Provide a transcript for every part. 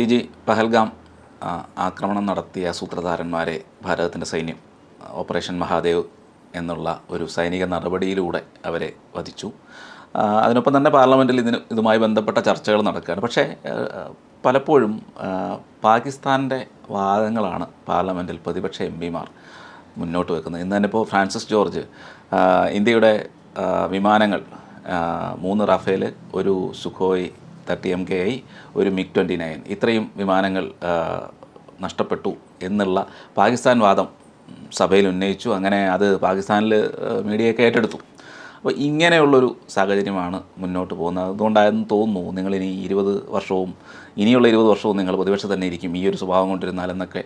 T G Pahalgam ആക്രമണം നടത്തിയ സൂത്രധാരന്മാരെ ഭാരതത്തിന്റെ സൈന്യം ഓപ്പറേഷൻ മഹാദേവ് എന്നുള്ള ഒരു സൈനിക നടപടിയിലൂടെ അവരെ വധിച്ചു. അതിനൊപ്പം തന്നെ പാർലമെന്റിൽ ഇതിന് ഇതുമായി ബന്ധപ്പെട്ട ചർച്ചകൾ നടക്കുകയാണ്. പക്ഷേ പലപ്പോഴും പാകിസ്ഥാന്റെ വാദങ്ങളാണ് പാർലമെന്റിൽ പ്രതിപക്ഷ എം പിമാർ മുന്നോട്ട് വെക്കുന്നത്. ഇന്ന് തന്നെ ഇപ്പോൾ ഫ്രാൻസിസ് ജോർജ് ഇന്ത്യയുടെ വിമാനങ്ങൾ മൂന്ന് റഫേൽ ഒരു Sukhoi thirty M K I ഒരു മിഗ് ട്വന്റി നയൻ. ഇത്രയും വിമാനങ്ങൾ നഷ്ടപ്പെട്ടു എന്നുള്ള പാകിസ്ഥാൻ വാദം സഭയിൽ ഉന്നയിച്ചു. അങ്ങനെ അത് പാകിസ്ഥാനിൽ മീഡിയയൊക്കെ ഏറ്റെടുത്തു. അപ്പോൾ ഇങ്ങനെയുള്ളൊരു സാഹചര്യമാണ് മുന്നോട്ട് പോകുന്നത്. അതുകൊണ്ടായെന്ന് തോന്നുന്നു നിങ്ങളിനി ഇരുപത് വർഷവും ഇനിയുള്ള ഇരുപത് വർഷവും നിങ്ങൾ പ്രതിപക്ഷം തന്നെ ഇരിക്കും. ഈ ഒരു സ്വഭാവം കൊണ്ടിരുന്നാലെന്നൊക്കെ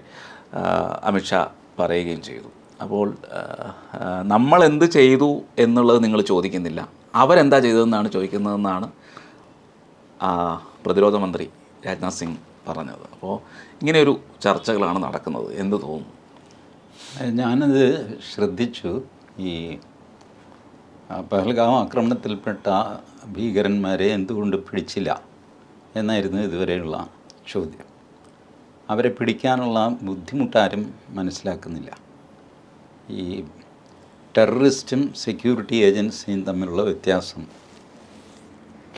അമിത്ഷാ പറയുകയും ചെയ്തു. അപ്പോൾ നമ്മൾ എന്ത് ചെയ്തു എന്നുള്ളത് നിങ്ങൾ ചോദിക്കുന്നില്ല. അവരെന്താ ചെയ്തതെന്നാണ് ചോദിക്കുന്നതെന്നാണ് പ്രതിരോധ മന്ത്രി രാജ്നാഥ് സിംഗ് പറഞ്ഞത്. അപ്പോൾ ഇങ്ങനെയൊരു ചർച്ചകളാണ് നടക്കുന്നത്. എന്ത് തോന്നുന്നു? ഞാനത് ശ്രദ്ധിച്ചു. ഈ പഹൽഗാം ആക്രമണത്തിൽപ്പെട്ട ഭീകരന്മാരെ എന്തുകൊണ്ട് പിടിച്ചില്ല എന്നായിരുന്നു ഇതുവരെയുള്ള ചോദ്യം. അവരെ പിടിക്കാനുള്ള ബുദ്ധിമുട്ടാരും മനസ്സിലാക്കുന്നില്ല. ഈ ടെററിസ്റ്റും സെക്യൂരിറ്റി ഏജൻസിയും തമ്മിലുള്ള വ്യത്യാസം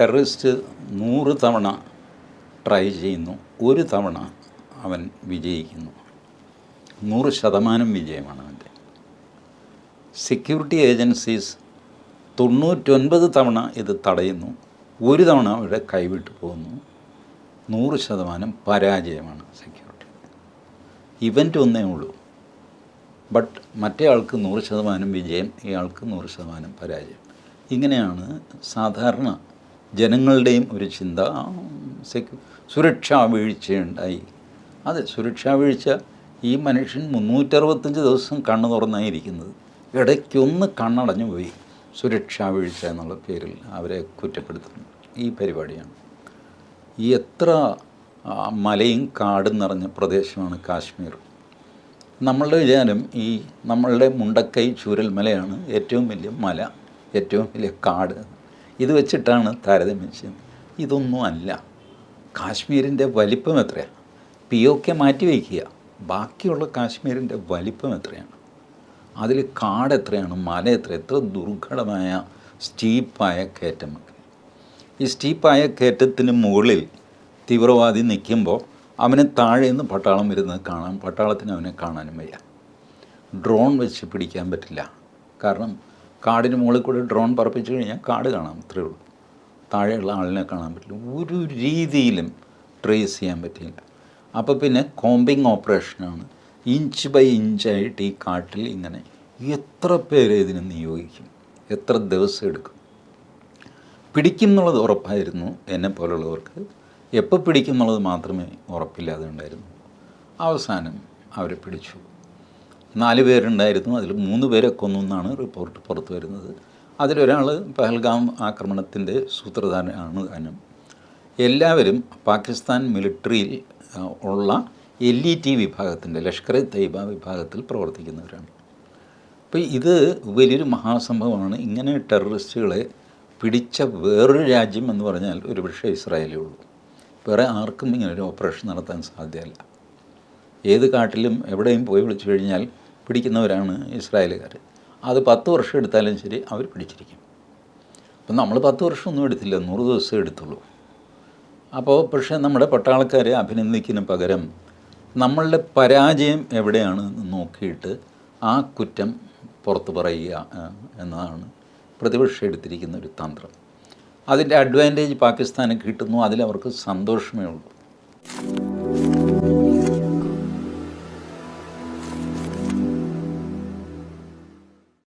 ടെററിസ്റ്റ് നൂറ് തവണ ട്രൈ ചെയ്യുന്നു. ഒരു തവണ അവൻ വിജയിക്കുന്നു. നൂറ് ശതമാനം വിജയമാണ് അവന്റെ. സെക്യൂരിറ്റി ഏജൻസീസ് തൊണ്ണൂറ്റൊൻപത് തവണ ഇത് തടയുന്നു. ഒരു തവണ അവരുടെ കൈവിട്ട് പോകുന്നു. നൂറ് ശതമാനം പരാജയമാണ് സെക്യൂരിറ്റി. ഇവന്റ് ഒന്നേ ഉള്ളൂ. ബട്ട് മറ്റേ ആൾക്ക് നൂറ് ശതമാനം വിജയം ഇയാൾക്ക് നൂറ് ശതമാനം പരാജയം. ഇങ്ങനെയാണ് സാധാരണ ജനങ്ങളുടെയും ഒരു ചിന്ത സെക്യു സുരക്ഷാ വീഴ്ചയുണ്ടായി അതെ സുരക്ഷാ വീഴ്ച ഈ മനുഷ്യൻ മുന്നൂറ്ററുപത്തഞ്ച് ദിവസം കണ്ണു തുറന്നായിരിക്കുന്നത് ഇടയ്ക്കൊന്ന് കണ്ണടഞ്ഞു പോയി. സുരക്ഷാ വീഴ്ച എന്നുള്ള പേരിൽ അവരെ കുറ്റപ്പെടുത്തുന്നു. ഈ പരിപാടിയാണ്. ഈ എത്ര മലയും കാടും നിറഞ്ഞ പ്രദേശമാണ് കാശ്മീർ. നമ്മളുടെ വിചാരം ഈ നമ്മളുടെ മുണ്ടക്കൈ ചൂരൽമലയാണ് ഏറ്റവും വലിയ മല ഏറ്റവും വലിയ കാട്. ഇത് വെച്ചിട്ടാണ് താരതമ്യം ചെയ്യുന്നത്. ഇതൊന്നും അല്ല. കാശ്മീരിന്റെ വലിപ്പം എത്രയാണ്? പി ഒ കെ മാറ്റി വയ്ക്കുക. ബാക്കിയുള്ള കാശ്മീരിന്റെ വലിപ്പം എത്രയാണ്? അതിൽ കാട് എത്രയാണ്? മല എത്ര? എത്ര ദുർഘടമായ സ്റ്റീപ്പായ കയറ്റമൊക്കെ ഈ സ്റ്റീപ്പായ കയറ്റത്തിന് മുകളിൽ തീവ്രവാദി നിൽക്കുമ്പോൾ അവനെ താഴെ നിന്ന് പട്ടാളം വരുന്നത് കാണാം പട്ടാളത്തിന് അവനെ കാണാനും വയ്യ. ഡ്രോൺ വെച്ച് പിടിക്കാൻ പറ്റില്ല. കാരണം കാടിന് മുകളിൽ കൂടി ഡ്രോൺ പറപ്പിച്ചു കഴിഞ്ഞാൽ കാട് കാണാം അത്രേ ഉള്ളൂ. താഴെയുള്ള ആളിനെ കാണാൻ പറ്റില്ല. ഒരു രീതിയിലും ട്രേസ് ചെയ്യാൻ പറ്റില്ല അപ്പോൾ പിന്നെ കോമ്പിങ് ഓപ്പറേഷനാണ് ഇഞ്ച് ബൈ ഇഞ്ചായിട്ട് ഈ കാട്ടിൽ ഇങ്ങനെ എത്ര പേരെ ഇതിന് നിയോഗിക്കും? എത്ര ദിവസം എടുക്കും? പിടിക്കും എന്നുള്ളത് ഉറപ്പായിരുന്നു എന്നെ പോലുള്ളവർക്ക്. എപ്പോൾ പിടിക്കും എന്നുള്ളത് മാത്രമേ ഉറപ്പില്ലാതെ ഉണ്ടായിരുന്നു. അവസാനം അവരെ പിടിച്ചു. നാല് പേരുണ്ടായിരുന്നു. അതിൽ മൂന്ന് പേരെ കൊന്നു എന്നാണ് റിപ്പോർട്ട് പുറത്തു വരുന്നത്. അതിലൊരാൾ പഹൽഗാം ആക്രമണത്തിന്റെ സൂത്രധാരനാണ് താനും എല്ലാവരും പാകിസ്ഥാൻ മിലിറ്ററിയിൽ ഉള്ള എൽ ഇ ടി വിഭാഗത്തിന്റെ ലഷ്കർ തൈബ വിഭാഗത്തിൽ പ്രവർത്തിക്കുന്നവരാണ്. അപ്പോൾ ഇത് വലിയൊരു മഹാസംഭവമാണ്. ഇങ്ങനെ ടെററിസ്റ്റുകളെ പിടിച്ച വേറൊരു രാജ്യം എന്ന് പറഞ്ഞാൽ ഒരുപക്ഷെ ഇസ്രായേലേ ഉള്ളൂ. വേറെ ആർക്കും ഇങ്ങനെ ഒരു ഓപ്പറേഷൻ നടത്താൻ സാധ്യമല്ല ഏത് കാട്ടിലും എവിടെയും പോയി വിളിച്ചു കഴിഞ്ഞാൽ പിടിക്കുന്നവരാണ് ഇസ്രായേലുകാർ അത് പത്ത് വർഷം എടുത്താലും ശരി അവർ പിടിച്ചിരിക്കും. അപ്പം നമ്മൾ പത്ത് വർഷമൊന്നും എടുത്തില്ല നൂറ് ദിവസം എടുത്തുള്ളൂ. അപ്പോൾ പക്ഷേ നമ്മുടെ പട്ടാളക്കാരെ അഭിനന്ദിക്കുന്ന പകരം നമ്മളുടെ പരാജയം എവിടെയാണ് നോക്കിയിട്ട് ആ കുറ്റം പുറത്തു പറയുക എന്നതാണ് പ്രതിപക്ഷം എടുത്തിരിക്കുന്ന ഒരു തന്ത്രം. അതിന്റെ അഡ്വാന്റേജ് പാകിസ്ഥാന് കിട്ടുന്നു അതിലവർക്ക് സന്തോഷമേ ഉള്ളൂ.